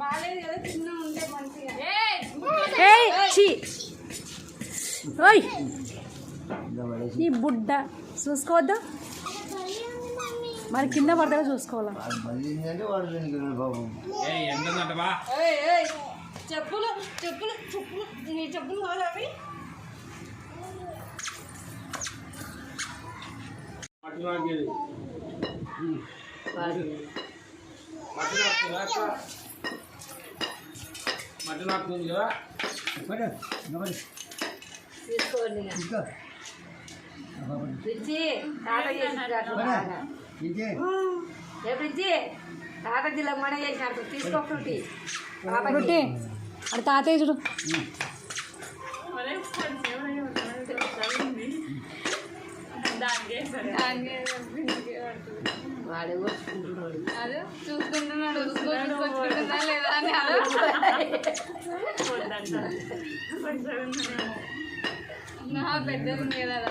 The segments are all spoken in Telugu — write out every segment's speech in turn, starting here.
బాగాలేదు కదా చిన్న ఉంటే మంచిగా. ఈ బుడ్డ చూసుకోవద్దా. మరి కింద పడతా చూసుకోవాలా? వాడు దీనికి బాబు ఏయ్, ఏయ్, చెప్పులు చెప్పులు చెప్పులు నీ చెప్పులు కాదు అవి మటన్ ఆకుతుంది కదా పడు, నిలబడు. తీసుకోండి ఇంకా. ఫ్రిడ్జి తాత చేసినట్టు పడు. ఇంకే. ఏ ఫ్రిడ్జి తాత జిల్లా మన చేసినట్టు తీసుకో ఫ్రూటీ అక్కడ తాతయ్య చూడు. అదే చూసుకుంటున్నాడు చూసుకుంటున్నా లేదా అని అదే నా పెద్ద ఉంది కదా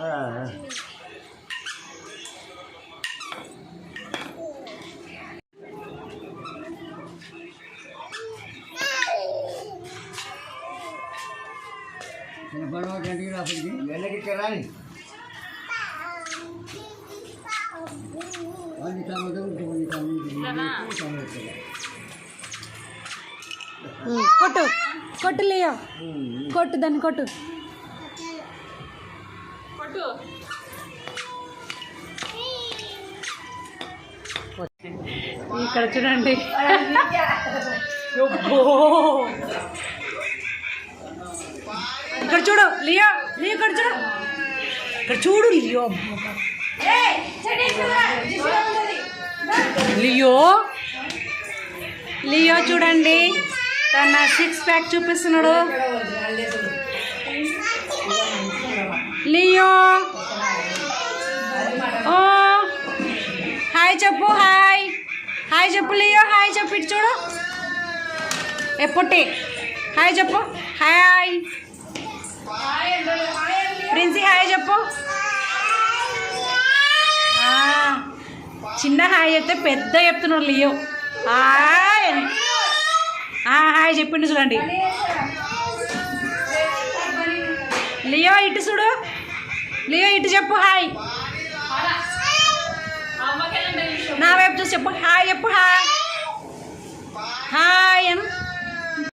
ఆ, ఆ. చిన్న పడవ గంటకి రాపడికి వెనక్కి రాని వాడిని తమ్ముడు ఇంకొన్ని తమ్ముడు ఉమ్, కొట్టు కొట్టు లేయో కొట్టు దాన్ని కొట్టు పట్టు. ఇక్కడ చూడండి. ఇక్కడ చూడు లియో లియో ఇక్కడ చూడు. ఇక్కడ చూడు లియో. లియో. లియో చూడండి. తన సిక్స్ ప్యాక్ చూపిస్తున్నాడు. లియో. హాయ్ చెప్పు హాయ్. హాయ్ చెప్పు లియో హాయ్ చెప్పు ఇటు చూడు. ఎప్పుటి హాయ్ చెప్పు హాయ్. ప్రిన్సీ హాయ్ చెప్పు. చిన్న హాయ్ చెప్తే పెద్ద చెప్తున్నాడు లియో. హాయ్. అని. ఆ, హాయ్ చెప్పిండు చూడండి. లియో ఇటు చూడు. లియో ఇటు చెప్పు హాయ్. చెప్పు. హాయ్ చెప్పు. హాయ్ హాయ్ అని.